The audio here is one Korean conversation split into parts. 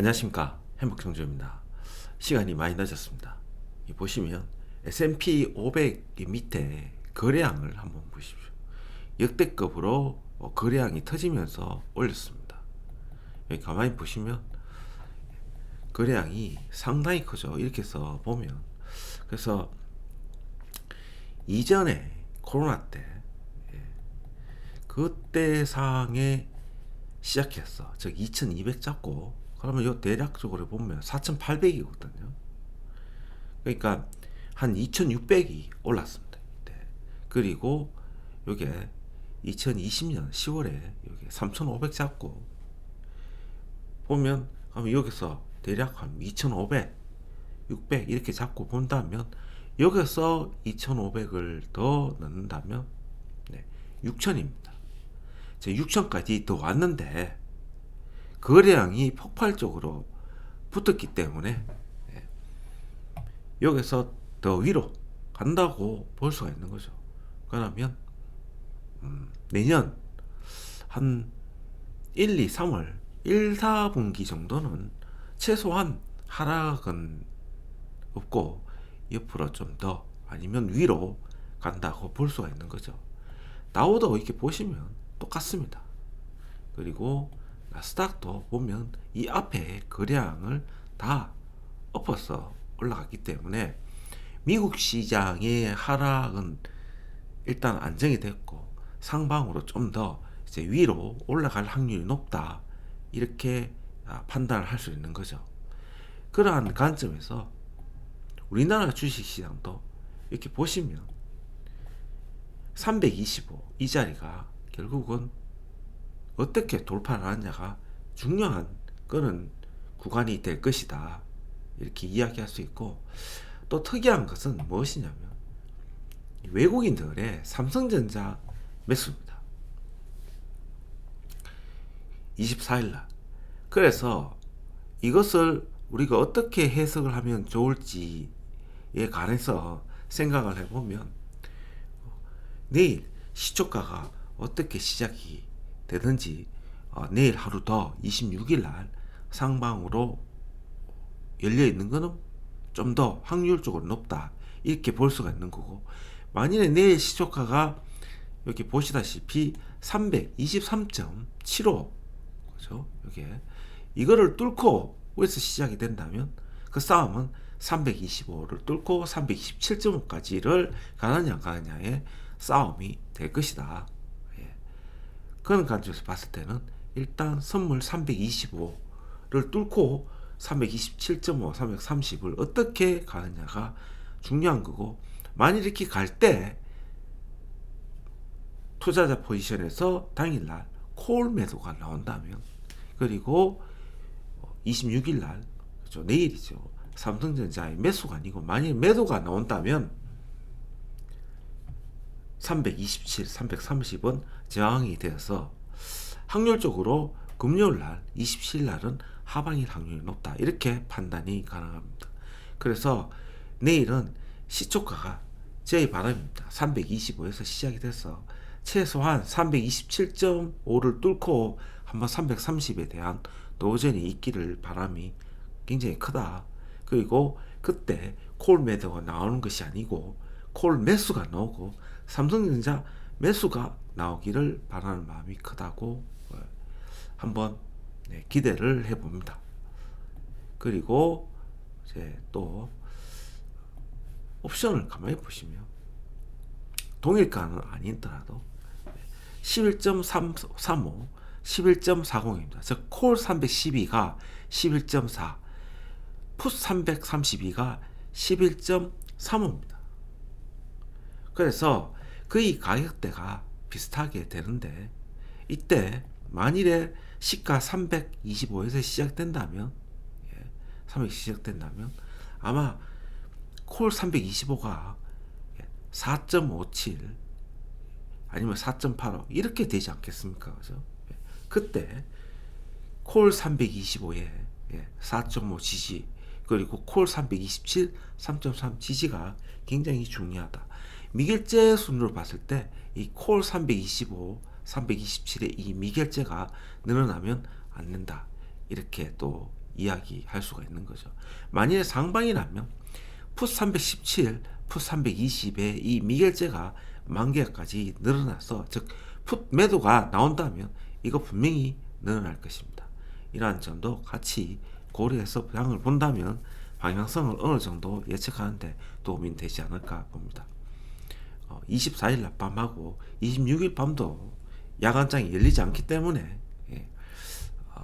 안녕하십니까 행복경제입니다. 시간이 많이 늦었습니다. 이 보시면 S&P 500 밑에 거래량을 한번 보십시오. 역대급으로 어, 거래량이 터지면서 올렸습니다. 여기 가만히 보시면 거래량이 상당히 크죠. 이렇게 해서 보면 그래서 이전에 코로나 때 예, 그때 상에 시작했어. 즉2200 잡고 그러면 요 대략적으로 보면 4800이거든요. 그러니까 한 2600이 올랐습니다. 이때. 그리고 요게 2020년 10월에 여기 3500 잡고 보면 그러면 여기서 대략 한 2500, 600 이렇게 잡고 본다면 여기서 2500을 더 넣는다면 네, 6000입니다. 6천까지 더 왔는데 거래량이 폭발적으로 붙었기 때문에 예, 여기서 더 위로 간다고 볼 수가 있는 거죠. 그러면 음, 내년 한 1, 2, 3월 1, 4분기 정도는 최소한 하락은 없고 옆으로 좀 더 아니면 위로 간다고 볼 수가 있는 거죠. 나오도 이렇게 보시면 똑같습니다. 그리고 나스닥도 보면 이 앞에 거래량을 다 엎어서 올라갔기 때문에 미국 시장의 하락은 일단 안정이 됐고 상방으로 좀 더 이제 위로 올라갈 확률이 높다 이렇게 아, 판단을 할 수 있는 거죠. 그러한 관점에서 우리나라 주식시장도 이렇게 보시면 325 이 자리가 결국은 어떻게 돌파를 하느냐가 중요한 그런 구간이 될 것이다. 이렇게 이야기할 수 있고 또 특이한 것은 무엇이냐면 외국인들의 삼성전자 매수입니다. 24일 날. 그래서 이것을 우리가 어떻게 해석을 하면 좋을지에 관해서 생각을 해보면 내일 시초가가 어떻게 시작이 되든지 어, 내일 하루 더 26일 날 상방으로 열려 있는 거는 좀 더 확률적으로 높다 이렇게 볼 수가 있는 거고 만일에 내일 시초가가 여기 보시다시피 323.75 그죠? 이게 이거를 뚫고 위에서 시작이 된다면 그 싸움은 325를 뚫고 327.5까지를 가느냐 안 가느냐의 싸움이 될 것이다. 예. 그런 관점에서 봤을 때는 일단 선물 325를 뚫고 327.5, 330을 어떻게 가느냐가 중요한 거고 만일 이렇게 갈 때 투자자 포지션에서 당일날 콜 매도가 나온다면 그리고 26일 날 그렇죠 내일이죠 삼성전자의 매수가 아니고 만일 매도가 나온다면 327, 330은 저항이 되어서 확률적으로 금요일 날, 27일 날은 하방일 확률이 높다. 이렇게 판단이 가능합니다. 그래서 내일은 시초가가 제 바람입니다. 325에서 시작이 돼서 최소한 327.5를 뚫고 한번 330에 대한 도전이 있기를 바람이 굉장히 크다. 그리고 그때 콜 매도가 나오는 것이 아니고 콜 매수가 나오고 삼성전자 매수가 나오기를 바라는 마음이 크다고 어, 한번 네, 기대를 해봅니다. 그리고 이제 또 옵션을 가만히 보시면 동일가는 아니더라도 11.35, 11.40입니다. 즉, 콜 312가 11.4, 풋 332가 11.35입니다. 그래서 거의 가격대가 비슷하게 되는데, 이때 만일에 시가 325에서 시작된다면, 예, 300 시작된다면, 아마 콜 325가 4.57 아니면 4.85 이렇게 되지 않겠습니까? 그죠? 예, 그때 콜 325에 4.5 지지 그리고 콜 327 3.3 지지가 굉장히 중요하다. 미결제 순으로 봤을 때 이 콜 325 327의 이 미결제가 늘어나면 안 된다. 이렇게 또 이야기할 수가 있는 거죠. 만일에 상방이라면 풋 317, 풋 320의 이 미결제가 만 개까지 늘어나서 즉 풋 매도가 나온다면 이거 분명히 늘어날 것입니다. 이러한 점도 같이 고려해서 양을 본다면 방향성을 어느 정도 예측하는데 도움이 되지 않을까 봅니다. 어, 24일 낮 밤하고 26일 밤도 야간장이 열리지 않기 때문에 예, 어,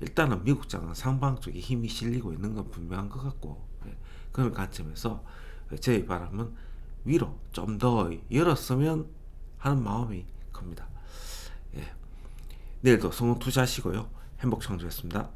일단은 미국 장은 상방 쪽에 힘이 실리고 있는 건 분명한 것 같고 예, 그런 관점에서 저희 바람은 위로 좀 더 열었으면 하는 마음이 큽니다. 예. 내일도 성공 투자하시고요. 행복 창조했습니다.